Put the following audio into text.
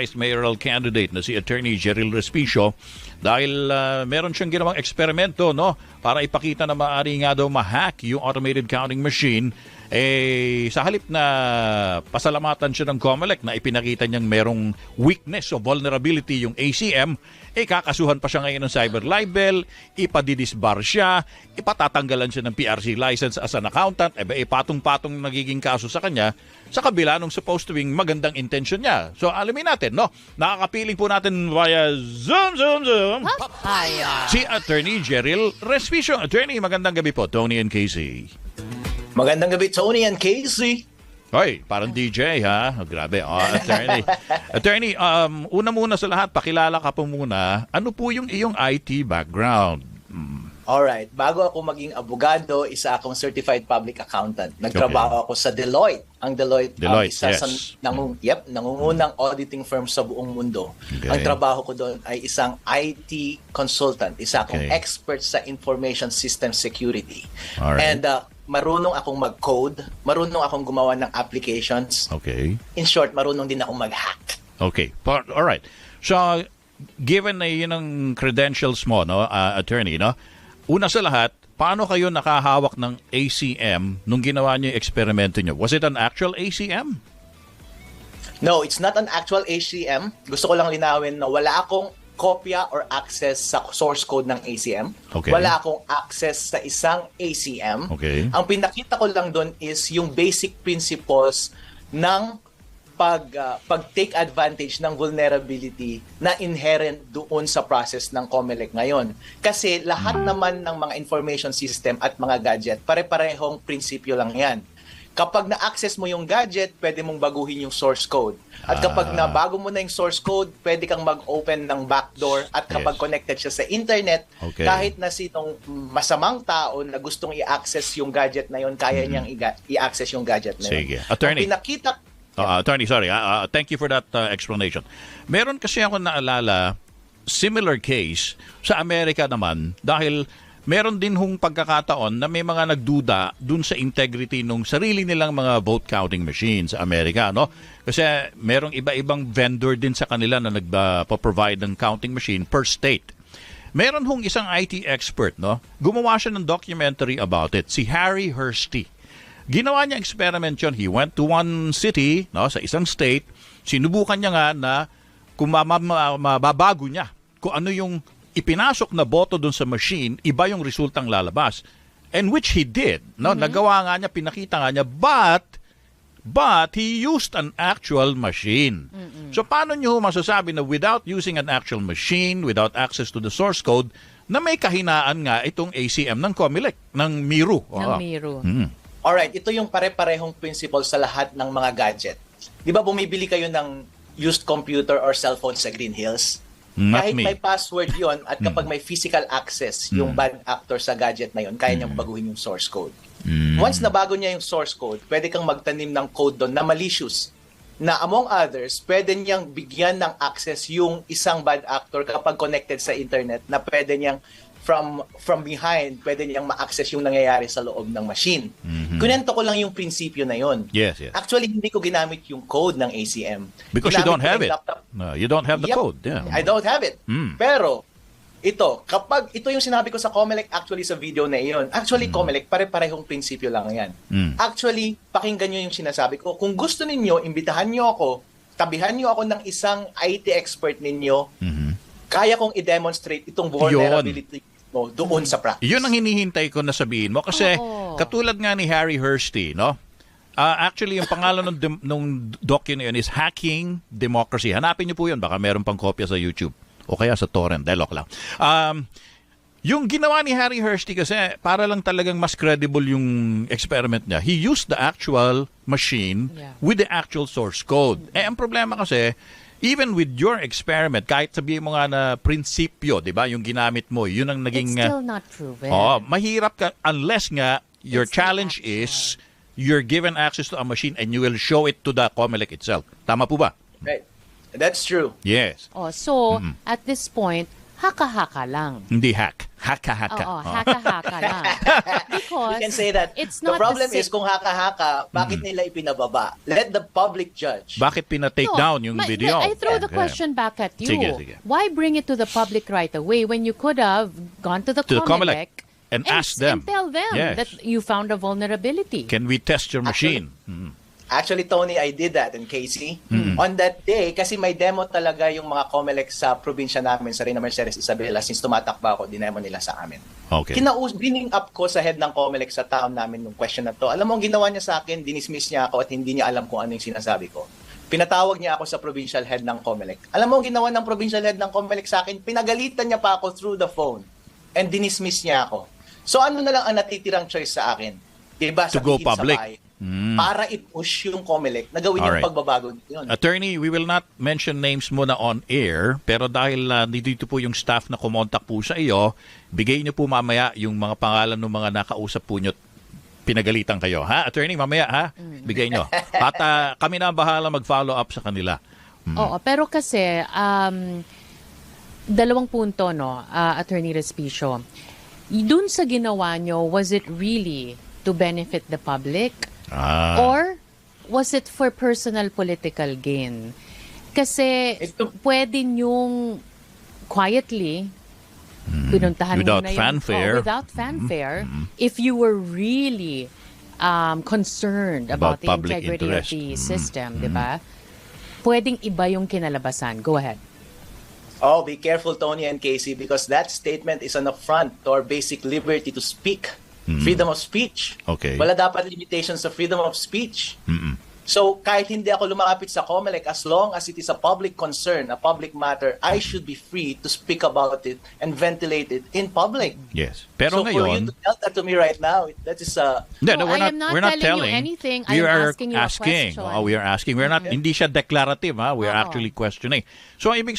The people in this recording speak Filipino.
vice mayoral candidate na si Attorney Jeril Respicio dahil ah, meron siyang ginawang eksperimento no para ipakita na maaari nga daw ma-hack yung automated counting machine eh sa halip na pasalamatan siya ng COMELEC na ipinakita niyang merong weakness o vulnerability yung ACM eh kakasuhan pa siya ngayon ng cyber libel, ipadidisbar siya, ipatatanggalan siya ng PRC license as an accountant, eh eh, patong-patong nagiging kaso sa kanya sa kabila nung supposed to being magandang intention niya. So alamin natin, no? Nakakapiling po natin via Zoom, Zoom, Zoom. Papaya. Si Attorney Jeril Respicio. Attorney, magandang gabi po, Tony and Casey. Magandang gabi, Tony and Casey. Hoy, parang DJ ha. Oh, grabe. Oh, attorney. attorney, um, una muna sa lahat, pakilala ka po muna. Ano po yung iyong IT background? Alright, bago ako maging abogado, isa akong certified public accountant. Nagtrabaho ako sa Deloitte. Ang Deloitte, ang Deloitte, isa sa yes. nangung, yep, nangungunang auditing firm sa buong mundo. Okay. Ang trabaho ko doon ay isang IT consultant. Isa akong Okay. expert sa information system security. Alright. And uh, marunong akong mag-code, marunong akong gumawa ng applications. Okay. In short, marunong din akong mag-hack. Okay. All right. So, given na yun ang credentials mo, no, uh, attorney, no? Una sa lahat, paano kayo nakahawak ng ACM nung ginawa niyo yung eksperimento niyo? Was it an actual ACM? No, it's not an actual HCM. Gusto ko lang linawin na wala akong kopya or access sa source code ng ACM. Okay. Wala akong access sa isang ACM. Okay. Ang pinakita ko lang doon is yung basic principles ng pag ah, pag-take advantage ng vulnerability na inherent doon sa process ng COMELEC ngayon. Kasi lahat naman ng mga information system at mga gadget, pare-parehong prinsipyo lang yan. Kapag na-access mo yung gadget, pwede mong baguhin yung source code. At kapag Ah. nabago mo na yung source code, pwede kang mag-open ng backdoor at kapag Yes. connected siya sa internet, Okay. kahit na sinong masamang tao na gustong i-access yung gadget na yun, kaya niyang i- i-access yung gadget na yun. Mm-hmm. Sige. Attorney. Ang pinakita, Uh, attorney, sorry. Uh, uh, thank you for that uh, explanation. Meron kasi ako naalala, similar case sa Amerika naman dahil meron din hong pagkakataon na may mga nagduda dun sa integrity ng sarili nilang mga vote counting machines sa Amerika, no? Kasi merong iba-ibang vendor din sa kanila na nagpa-provide ng counting machine per state. Meron hong isang IT expert, no? Gumawa siya ng documentary about it, si Harry Hursty. Ginawa niya experiment yun. He went to one city, no, sa isang state. Sinubukan niya nga na kung ma- ma- ma- mababago niya kung ano yung ipinasok na boto doon sa machine, iba yung resultang lalabas. And which he did. No? Nagawa nga niya, pinakita nga niya, but But he used an actual machine. So paano niyo masasabi na without using an actual machine, without access to the source code, na may kahinaan nga itong ACM ng Comelec, ng Miru. Ng Oo. Miro. Mm. alright, ito yung pare-parehong principle sa lahat ng mga gadget. Di ba bumibili kayo ng used computer or cellphone sa Green Hills? Not Kahit me. may password yon at kapag may physical access yung Mm. bad actor sa gadget na yon, kaya niyang baguhin yung source code. Mm. Once nabago niya yung source code, pwede kang magtanim ng code doon na malicious. Na among others, pwede niyang bigyan ng access yung isang bad actor kapag connected sa internet na pwede niyang from from behind, pwede niyang ma-access yung nangyayari sa loob ng machine. Mhm. Kunento ko lang yung prinsipyo na yon. Yes, yes. Actually, hindi ko ginamit yung code ng ACM. Because you Ginamit don't ko have it. laptop. No, you don't have the Yep. code. Yeah. I don't have it. Mm. Pero, ito, kapag ito yung sinabi ko sa Comelec actually sa video na iyon. Actually, Comelec, pare-parehong prinsipyo lang yan. Mm. Actually, pakinggan nyo yung sinasabi ko. Kung gusto ninyo, imbitahan nyo ako, tabihan nyo ako ng isang IT expert ninyo, Mhm. kaya kong i-demonstrate itong vulnerability mo doon sa practice. Yun ang hinihintay ko na sabihin mo kasi Oo. katulad nga ni Harry Hursty, no? Ah, actually, yung pangalan ng dem- nung docu na yun is Hacking Democracy. Hanapin niyo po yun. Baka meron pang kopya sa YouTube. O kaya sa torrent. Delok lang. Um, yung ginawa ni Harry Hursty kasi para lang talagang mas credible yung experiment niya. He used the actual machine Yeah. with the actual source code. Eh, ang problema kasi, even with your experiment, kahit sabihin mo nga na prinsipyo, di ba, yung ginamit mo, yun ang It's naging... uh, still not proven. Oh, mahirap ka unless nga your It's challenge is you're given access to a machine and you will show it to the COMELEC itself. Tama po ba? Right. That's true. Yes. Oh, so, at this point, haka-haka lang. Hindi hack. Haka-haka. Oo, Oh. haka-haka lang. Because You can say that. it's the not problem the is kung haka-haka, bakit nila ipinababa? Let the public judge. Bakit pina-take No, down yung ma- video? I throw the Okay. question back at you. Sige, sige. Why bring it to the public right away when you could have gone to the To the COMELEC COMELEC and ask them. and tell them Yes. that you found a vulnerability? Can we test your machine? Mm. Actually, Tony, I did that in Casey. Mm-hmm. On that day, kasi may demo talaga yung mga COMELEC sa probinsya namin, sa Reina Mercedes Isabela, since tumatakba ako, dinemo nila sa amin. Okay. Kinaus, bring up ko sa head ng COMELEC sa town namin yung question na to. Alam mo, ang ginawa niya sa akin, dinismiss niya ako at hindi niya alam kung ano yung sinasabi ko. Pinatawag niya ako sa provincial head ng COMELEC. Alam mo, ang ginawa ng provincial head ng COMELEC sa akin, pinagalitan niya pa ako through the phone and dinismiss niya ako. So ano na lang ang natitirang choice sa akin? Diba? To go Sabihin sa public. bahay, Mm. Para i-push yung COMELEC na gawin Alright. yung pagbabago yun. Attorney, we will not mention names muna on air, pero dahil uh, dito po yung staff na kumontak po sa iyo, bigay niyo po mamaya yung mga pangalan ng mga nakausap po niyo pinagalitan kayo. Ha, attorney, mamaya ha? Bigay niyo. At uh, kami na ang bahala mag-follow up sa kanila. Oo, pero kasi um, dalawang punto no, uh, Attorney Respicio. Dun sa ginawa nyo, was it really to benefit the public Ah, or was it for personal political gain? Kasi Ito- pwede nyong quietly pinuntahan Hmm. Without muna yung- fanfare. Oh, without fanfare. If you were really um, concerned about, About the public integrity interest. of the Mm. system, di ba? Pwedeng iba yung kinalabasan. Go ahead. Oh, be careful, Tony and Casey, because that statement is an affront to our basic liberty to speak. Freedom of speech. Okay. Wala dapat limitations sa freedom of speech. mm-mm. So, kahit hindi ako lumakapit sa COMELEC, as long as it is a public concern, a public matter, I should be free to speak about it and ventilate it in public. Yes. Pero so, for you ngayon, to tell that to me right now, that is uh, Hindi, no, No, we're I not, am not we're not telling you telling. anything. I We am are asking you a asking. question. Oh, we are asking. We're not, hindi siya declarative, ha? We are Oo. actually questioning. So, ang ibig